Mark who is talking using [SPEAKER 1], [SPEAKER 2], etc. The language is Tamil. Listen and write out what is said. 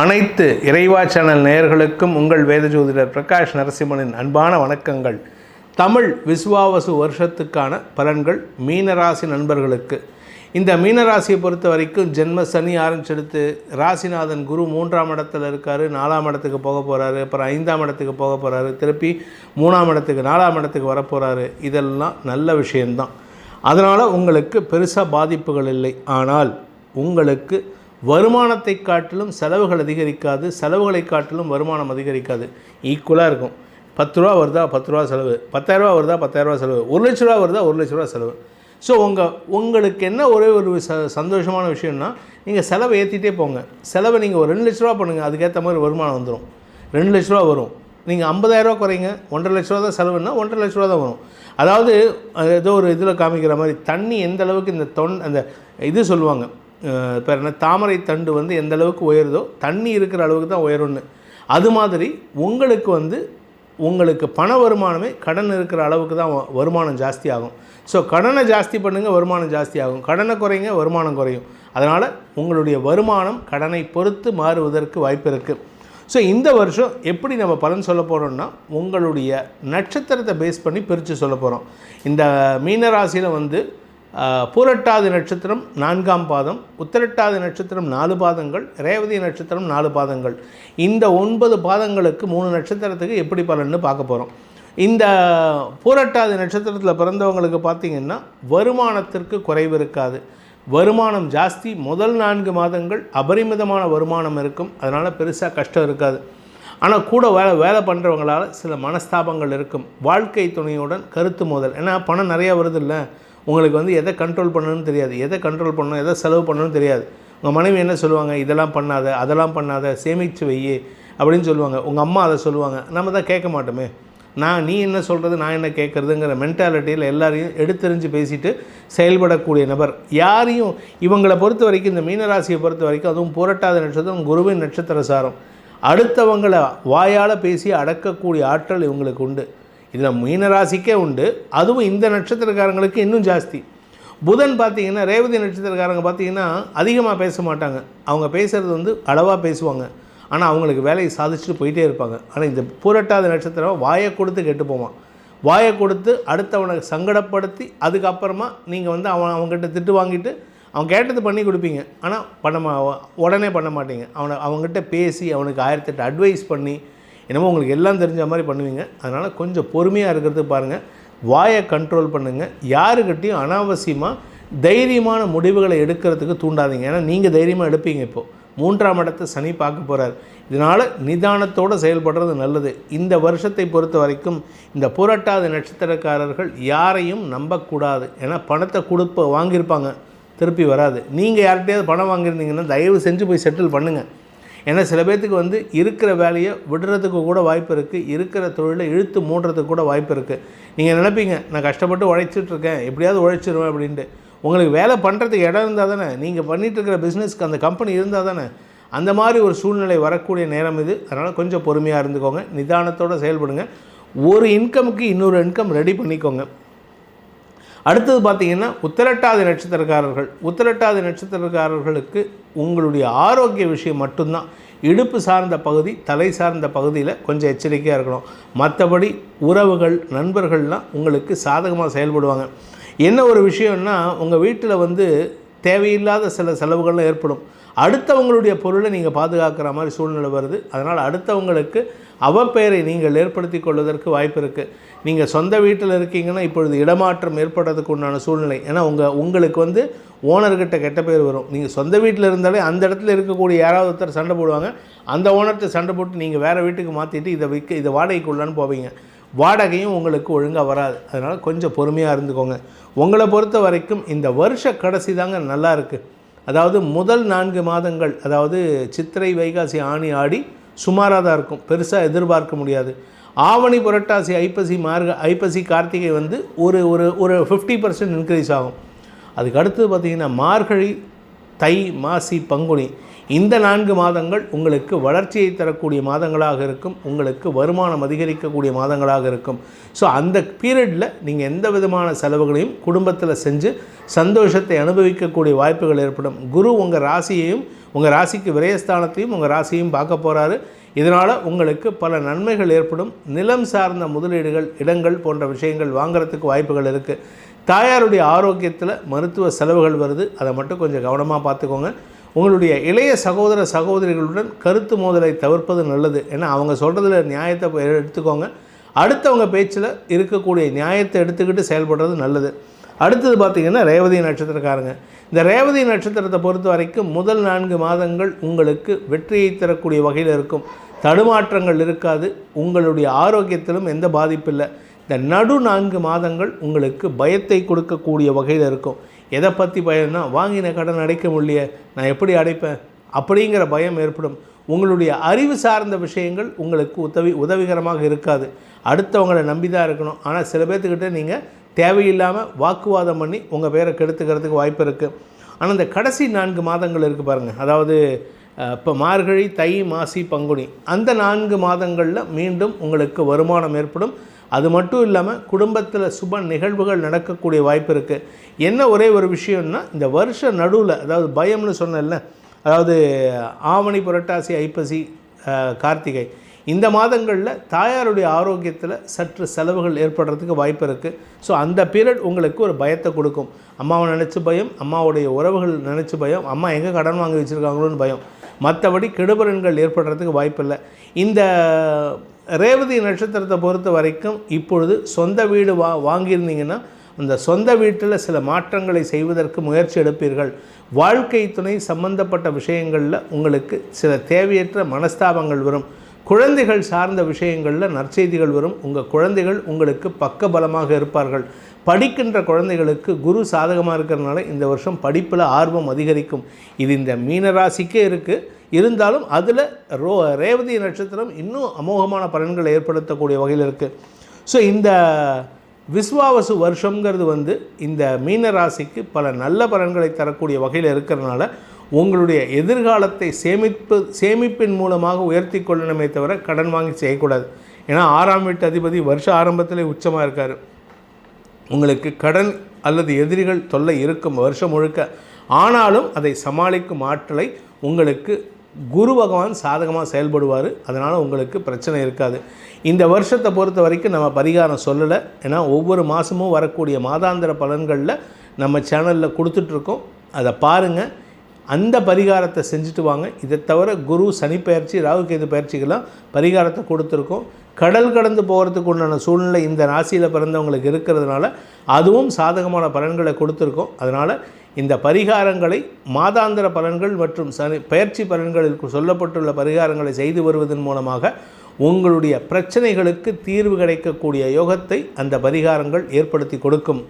[SPEAKER 1] அனைத்து இறைவா சேனல் நேயர்களுக்கும் உங்கள் வேத ஜோதிடர் பிரகாஷ் நரசிம்மனின் அன்பான வணக்கங்கள். தமிழ் விசுவாவசு வருஷத்துக்கான பலன்கள் மீனராசி நண்பர்களுக்கு. இந்த மீனராசியை பொறுத்த வரைக்கும் ஜென்ம சனி ஆரம்பிச்செடுத்து ராசிநாதன் குரு மூன்றாம் இடத்துல இருக்கார் நாலாம் இடத்துக்கு போக போகிறாரு அப்புறம் ஐந்தாம் இடத்துக்கு போக போகிறாரு திருப்பி மூணாம் இடத்துக்கு நாலாம் இடத்துக்கு வரப்போகிறாரு இதெல்லாம் நல்ல விஷயந்தான் அதனால் உங்களுக்கு பெருசாக பாதிப்புகள் இல்லை. ஆனால் உங்களுக்கு வருமானத்தை காட்டிலும் செலவுகள் அதிகரிக்காது செலவுகளை காட்டிலும் வருமானம் அதிகரிக்காது. ஈக்குவலாக இருக்கும். பத்து ரூபா வருதா? பத்து ரூபா செலவு. பத்தாயிரரூபா வருதா? பத்தாயிரரூபா செலவு. ஒரு லட்ச ரூபா வருதா? ஒரு லட்ச ரூபா செலவு. ஸோ உங்கள் உங்களுக்கு என்ன ஒரே ஒரு ச சந்தோஷமான விஷயம்னா நீங்கள் செலவை ஏற்றிட்டே போங்க. செலவை நீங்கள் ஒரு ரெண்டு லட்ச ரூபா பண்ணுங்கள் அதுக்கேற்ற மாதிரி வருமானம் வந்துடும் ரெண்டு லட்ச ரூபா வரும். நீங்கள் ஐம்பதாயிரரூவா குறைங்க. ஒன்றரை லட்ச ரூபா தான் செலவுன்னா ஒன்றரை லட்ச ரூபா தான் வரும். அதாவது ஏதோ ஒரு இதில் காமிக்கிற மாதிரி தண்ணி எந்த அளவுக்கு இந்த தொன் அந்த இது சொல்லுவாங்க இப்போ பேர் என்ன? தாமரை தண்டு வந்து எந்த அளவுக்கு உயருதோ தண்ணி இருக்கிற அளவுக்கு தான் உயரும்னு. அது மாதிரி உங்களுக்கு வந்து உங்களுக்கு பண வருமானமே கடன் இருக்கிற அளவுக்கு தான் வருமானம் ஜாஸ்தி ஆகும் ஸோ கடனை ஜாஸ்தி பண்ணுங்கள் வருமானம் ஜாஸ்தி ஆகும் கடனை குறைங்க வருமானம் குறையும். அதனால் உங்களுடைய வருமானம் கடனை பொறுத்து மாறுவதற்கு வாய்ப்பு இருக்குது ஸோ இந்த வருஷம் எப்படி நம்ம பலன் சொல்ல போகிறோம்னா உங்களுடைய நட்சத்திரத்தை பேஸ் பண்ணி பிரித்து சொல்ல போகிறோம் இந்த மீனராசியில் வந்து பூரட்டாதி நட்சத்திரம் நான்காம் பாதம் உத்திரட்டாதி நட்சத்திரம் நாலு பாதங்கள் ரேவதி நட்சத்திரம் நாலு பாதங்கள். இந்த ஒன்பது பாதங்களுக்கு மூணு நட்சத்திரத்துக்கு எப்படி பலன்னு பார்க்க போகிறோம் இந்த பூரட்டாதி நட்சத்திரத்தில் பிறந்தவங்களுக்கு பார்த்திங்கன்னா வருமானத்திற்கு குறைவு இருக்காது. வருமானம் ஜாஸ்தி முதல் நான்கு மாதங்கள் அபரிமிதமான வருமானம் இருக்கும். அதனால் பெருசாக கஷ்டம் இருக்காது. ஆனால் கூட வேலை வேலை பண்ணுறவங்களால் சில மனஸ்தாபங்கள் இருக்கும். வாழ்க்கை துணையுடன் கருத்து மோதல். ஏன்னா பணம் நிறையா வருது இல்லை. உங்களுக்கு வந்து எதை கண்ட்ரோல் பண்ணணும்னு தெரியாது. எதை கண்ட்ரோல் பண்ணணும் எதை செலவு பண்ணணும்னு தெரியாது. உங்கள் மனைவி என்ன சொல்லுவாங்க? இதெல்லாம் பண்ணாத அதெல்லாம் பண்ணாத சேமித்து வை அப்படின்னு சொல்லுவாங்க. உங்கள் அம்மா அதை சொல்லுவாங்க. நம்ம தான் கேட்க மாட்டோமே. நான் நீ என்ன சொல்கிறது நான் என்ன கேட்குறதுங்கிற மென்டாலிட்டியில் எல்லாரையும் எடுத்தெறிஞ்சு பேசிட்டு செயல்படக்கூடிய நபர் யாரையும் இவங்களை பொறுத்த வரைக்கும் இந்த மீனராசியை பொறுத்த வரைக்கும் அதுவும் புரட்டாத நட்சத்திரம் குருவின் நட்சத்திர சாரம். அடுத்தவங்களை வாயால் பேசி அடக்கக்கூடிய ஆற்றல் இவங்களுக்கு உண்டு. இதில் மீனராசிக்கே உண்டு. அதுவும் இந்த நட்சத்திரக்காரங்களுக்கு இன்னும் ஜாஸ்தி. புதன் பார்த்தீங்கன்னா ரேவதி நட்சத்திரக்காரங்க பார்த்தீங்கன்னா அதிகமாக பேச மாட்டாங்க. அவங்க பேசுகிறது வந்து அளவாக பேசுவாங்க. ஆனால் அவங்களுக்கு வேலையை சாதிச்சுட்டு போயிட்டே இருப்பாங்க. ஆனால் இந்த பூரட்டாத நட்சத்திரம் வாயை கொடுத்து கெட்டு போவான். வாயை கொடுத்து அடுத்தவனை சங்கடப்படுத்தி அதுக்கப்புறமா நீங்கள் வந்து அவன் அவங்ககிட்ட திட்டு வாங்கிட்டு அவன் கேட்டது பண்ணி கொடுப்பீங்க. ஆனால் பண்ண மா உடனே பண்ண மாட்டீங்க. அவனை அவங்ககிட்ட பேசி அவனுக்கு ஆயிரத்தெட்டு அட்வைஸ் பண்ணி என்னமோ உங்களுக்கு எல்லாம் தெரிஞ்ச மாதிரி பண்ணுவீங்க. அதனால் கொஞ்சம் பொறுமையாக இருக்கிறது பாருங்கள் வாயை கண்ட்ரோல் பண்ணுங்கள் யாருக்கிட்டையும் அனாவசியமாக தைரியமான முடிவுகளை எடுக்கிறதுக்கு தூண்டாதீங்க. ஏன்னா நீங்கள் தைரியமாக எடுப்பீங்க இப்போது மூன்றாம் இடத்தை சனி பார்க்க போகிறார் இதனால் நிதானத்தோடு செயல்படுறது நல்லது. இந்த வருஷத்தை பொறுத்த வரைக்கும் இந்த புரட்டாத நட்சத்திரக்காரர்கள் யாரையும் நம்பக்கூடாது. ஏன்னா பணத்தை கொடுப்ப வாங்கியிருப்பாங்க. திருப்பி வராது. நீங்கள் யார்கிட்டையாவது பணம் வாங்கியிருந்தீங்கன்னா தயவு செஞ்சு போய் செட்டில் பண்ணுங்கள் ஏன்னா சில பேர்த்துக்கு வந்து இருக்கிற வேலையை விடுறதுக்கு கூட வாய்ப்பு இருக்குது இருக்கிற தொழிலை இழுத்து மூடுறதுக்கு கூட வாய்ப்பு இருக்குது நீங்கள் நினைப்பீங்க நான் கஷ்டப்பட்டு உழைச்சிட்ருக்கேன் எப்படியாவது உழைச்சிருவேன் அப்படின்ட்டு. உங்களுக்கு வேலை பண்ணுறதுக்கு இடம் இருந்தால் தானே நீங்கள் பண்ணிகிட்ருக்கிற இருக்கிற பிஸ்னஸ்க்கு அந்த கம்பெனி இருந்தால் தானே அந்த மாதிரி ஒரு சூழ்நிலை வரக்கூடிய நேரம் இது. அதனால் கொஞ்சம் பொறுமையாக இருந்துக்கோங்க நிதானத்தோடு செயல்படுங்க. ஒரு இன்கமுக்கு இன்னொரு இன்கம் ரெடி பண்ணிக்கோங்க. அடுத்தது பார்த்தீங்கன்னா உத்திரட்டாதி நட்சத்திரக்காரர்கள். உத்திரட்டாதி நட்சத்திரக்காரர்களுக்கு உங்களுடைய ஆரோக்கிய விஷயம் மட்டும்தான். இடுப்பு சார்ந்த பகுதி தலை சார்ந்த பகுதியில் கொஞ்சம் எச்சரிக்கையாக இருக்கணும். மற்றபடி உறவுகள் நண்பர்கள்லாம் உங்களுக்கு சாதகமாக செயல்படுவாங்க. என்ன ஒரு விஷயம்னா உங்கள் வீட்டில் வந்து தேவையில்லாத சில செலவுகள்லாம் ஏற்படும். அடுத்தவங்களுடைய பொருளை நீங்கள் பாதுகாக்கிற மாதிரி சூழ்நிலை வருது. அதனால் அடுத்தவங்களுக்கு அவப்பெயரை நீங்கள் ஏற்படுத்தி கொள்வதற்கு வாய்ப்பு இருக்குது நீங்கள் சொந்த வீட்டில் இருக்கீங்கன்னா இப்பொழுது இடமாற்றம் ஏற்படுறதுக்கு உண்டான சூழ்நிலை. ஏன்னா உங்கள் உங்களுக்கு வந்து ஓனர்கிட்ட கெட்ட பேர் வரும். நீங்கள் சொந்த வீட்டில் இருந்தாலே அந்த இடத்துல இருக்கக்கூடிய யாராவது ஒருத்தர் சண்டை போடுவாங்க. அந்த ஓனர்கிட்ட சண்டை போட்டு நீங்கள் வேறு வீட்டுக்கு மாற்றிட்டு இதை விற்க இதை வாடகைக்கு உள்ளான்னு போவீங்க. வாடகையும் உங்களுக்கு ஒழுங்காக வராது. அதனால் கொஞ்சம் பொறுமையாக இருந்துக்கோங்க. உங்களை பொறுத்த வரைக்கும் இந்த வருஷ கடைசி தாங்க நல்லா இருக்குது அதாவது முதல் நான்கு மாதங்கள் அதாவது சித்திரை வைகாசி ஆணி ஆடி சுமாராக தான் இருக்கும். பெருசாக எதிர்பார்க்க முடியாது. ஆவணி புரட்டாசி ஐப்பசி மார்க ஐப்பசி கார்த்திகை வந்து ஒரு ஒரு ஒரு ஃபிஃப்டி பர்சன்ட் இன்க்ரீஸ் ஆகும். அதுக்கு அடுத்தது பார்த்திங்கன்னா மார்கழி தை மாசி பங்குனி இந்த நான்கு மாதங்கள் உங்களுக்கு வளர்ச்சியை தரக்கூடிய மாதங்களாக இருக்கும் உங்களுக்கு வருமானம் அதிகரிக்கக்கூடிய மாதங்களாக இருக்கும். ஸோ அந்த பீரியடில் நீங்கள் எந்த விதமான செலவுகளையும் குடும்பத்தில் செஞ்சு சந்தோஷத்தை அனுபவிக்கக்கூடிய வாய்ப்புகள் ஏற்படும். குரு உங்கள் ராசியையும் உங்கள் ராசிக்கு விரயஸ்தானத்தையும் உங்கள் ராசியும் பார்க்க போகிறாரு இதனால் உங்களுக்கு பல நன்மைகள் ஏற்படும். நிலம் சார்ந்த முதலீடுகள் இடங்கள் போன்ற விஷயங்கள் வாங்குறதுக்கு வாய்ப்புகள் இருக்குது தாயாருடைய ஆரோக்கியத்தில் மருத்துவ செலவுகள் வருது. அதை மட்டும் கொஞ்சம் கவனமாக பார்த்துக்கோங்க. உங்களுடைய இளைய சகோதர சகோதரிகளுடன் கருத்து மோதலை தவிர்ப்பது நல்லது. ஏன்னா அவங்க சொல்கிறதுல நியாயத்தை எடுத்துக்கோங்க. அடுத்தவங்க பேச்சில் இருக்கக்கூடிய நியாயத்தை எடுத்துக்கிட்டு செயல்படுறது நல்லது. அடுத்தது பார்த்திங்கன்னா ரேவதி நட்சத்திரக்காரங்க. இந்த ரேவதி நட்சத்திரத்தை பொறுத்த வரைக்கும் முதல் நான்கு மாதங்கள் உங்களுக்கு வெற்றியை தரக்கூடிய வகையில் இருக்கும். தடுமாற்றங்கள் இருக்காது. உங்களுடைய ஆரோக்கியத்திலும் எந்த பாதிப்பு இல்லை. இந்த நடு நான்கு மாதங்கள் உங்களுக்கு பயத்தை கொடுக்கக்கூடிய வகையில் இருக்கும். எதை பற்றி பயம்னா வாங்கின கடன் அடைக்க முடியல நான் எப்படி அடைப்பேன்? அப்படிங்கிற பயம் ஏற்படும். உங்களுடைய அறிவு சார்ந்த விஷயங்கள் உங்களுக்கு உதவி உதவிகரமாக இருக்காது. அடுத்தவங்களை நம்பி தான் இருக்கணும். ஆனால் சில பேர்த்துக்கிட்ட நீங்கள் தேவையில்லாமல் வாக்குவாதம் பண்ணி உங்கள் பேரை கெடுத்துக்கிறதுக்கு வாய்ப்பு இருக்குது ஆனால் இந்த கடைசி நான்கு மாதங்கள் இருக்குது பாருங்கள் அதாவது இப்போ மார்கழி தை மாசி பங்குனி அந்த நான்கு மாதங்களில் மீண்டும் உங்களுக்கு வருமானம் ஏற்படும். அது மட்டும் இல்லாமல் குடும்பத்தில் சுப நிகழ்வுகள் நடக்கக்கூடிய வாய்ப்பு இருக்குது என்ன ஒரே ஒரு விஷயம்னா இந்த வருஷ நடுவில் அதாவது பயம்னு சொன்னேன்ல அதாவது ஆவணி புரட்டாசி ஐப்பசி கார்த்திகை இந்த மாதங்களில் தாயாருடைய ஆரோக்கியத்தில் சற்று செலவுகள் ஏற்படுறதுக்கு வாய்ப்பு இருக்குது ஸோ அந்த பீரியட் உங்களுக்கு ஒரு பயத்தை கொடுக்கும். அம்மாவை நினச்சி பயம் அம்மாவுடைய உறவுகள் நினச்சி பயம் அம்மா எங்கே கடன் வாங்கி வச்சுருக்காங்களோன்னு பயம். மற்றபடி கெடுபலன்கள் ஏற்படுறதுக்கு வாய்ப்பில்லை. இந்த ரேவதி நட்சத்திரத்தை பொறுத்த வரைக்கும் இப்பொழுது சொந்த வீடு வா வாங்கியிருந்தீங்கன்னா அந்த சொந்த வீட்டில் சில மாற்றங்களை செய்வதற்கு முயற்சி எடுப்பீர்கள். வாழ்க்கை துணை சம்பந்தப்பட்ட விஷயங்களில் உங்களுக்கு சில தேவையற்ற மனஸ்தாபங்கள் வரும். குழந்தைகள் சார்ந்த விஷயங்களில் நற்செய்திகள் வரும். உங்கள் குழந்தைகள் உங்களுக்கு பக்கபலமாக இருப்பார்கள். படிக்கின்ற குழந்தைகளுக்கு குரு சாதகமாக இருக்கிறதுனால இந்த வருஷம் படிப்பில் ஆர்வம் அதிகரிக்கும். இது இந்த மீனராசிக்கே இருக்குது இருந்தாலும் அதில் ரோ ரேவதி நட்சத்திரம் இன்னும் அமோகமான பலன்களை ஏற்படுத்தக்கூடிய வகையில் இருக்குது ஸோ இந்த விஸ்வாவசு வருஷங்கிறது வந்து இந்த மீனராசிக்கு பல நல்ல பலன்களை தரக்கூடிய வகையில் இருக்கிறதுனால உங்களுடைய எதிர்காலத்தை சேமிப்பு சேமிப்பின் மூலமாக உயர்த்தி கொள்ளணுமே தவிர கடன் வாங்கி செய்யக்கூடாது. ஏன்னா ஆறாம் வீட்டு அதிபதி வருஷ ஆரம்பத்திலே உச்சமாக இருக்கார். உங்களுக்கு கடன் அல்லது எதிரிகள் தொல்லை இருக்கும் வருஷம் முழுக்க ஆனாலும் அதை சமாளிக்கும் ஆற்றலை உங்களுக்கு குரு பகவான் சாதகமாக செயல்படுவார். அதனால் உங்களுக்கு பிரச்சனை இருக்காது. இந்த வருஷத்தை பொறுத்த வரைக்கும் நம்ம பரிகாரம் சொல்லலை. ஏன்னா ஒவ்வொரு மாதமும் வரக்கூடிய மாதாந்திர பலன்களில் நம்ம சேனலில் கொடுத்துட்ருக்கோம் அதை பாருங்கள் அந்த பரிகாரத்தை செஞ்சுட்டு வாங்க. இதை தவிர குரு சனி பயிற்சி ராகுகேது பயிற்சிக்கெல்லாம் பரிகாரத்தை கொடுத்துருக்கோம். கடல் கடந்து போகிறதுக்கு உண்டான சூழ்நிலை இந்த ராசியில் பிறந்தவங்களுக்கு இருக்கிறதுனால அதுவும் சாதகமான பலன்களை கொடுத்துருக்கோம். அதனால் இந்த பரிகாரங்களை மாதாந்திர பலன்கள் மற்றும் சனி பயிற்சி பலன்களில் சொல்லப்பட்டுள்ள பரிகாரங்களை செய்து வருவதன் மூலமாக உங்களுடைய பிரச்சனைகளுக்கு தீர்வு கிடைக்கக்கூடிய யோகத்தை அந்த பரிகாரங்கள் ஏற்படுத்தி கொடுக்கும்.